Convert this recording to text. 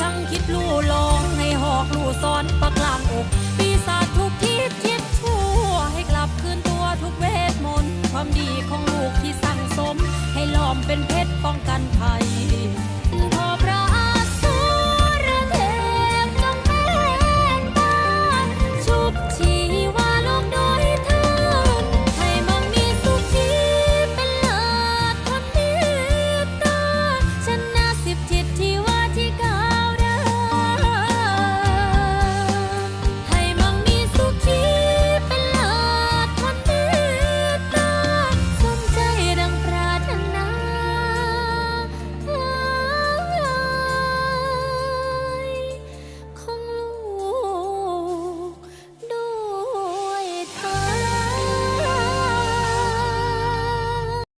ช่างคิดลู่ลงให้หอกลู่ซ้อนประกลางอกปีศาจทุกทิศคิดชั่วให้กลับคืนตัวทุกเวทมนต์ความดีของลูกที่สั่งสม ให้ล้อมเป็นเพชรป้องกันภัย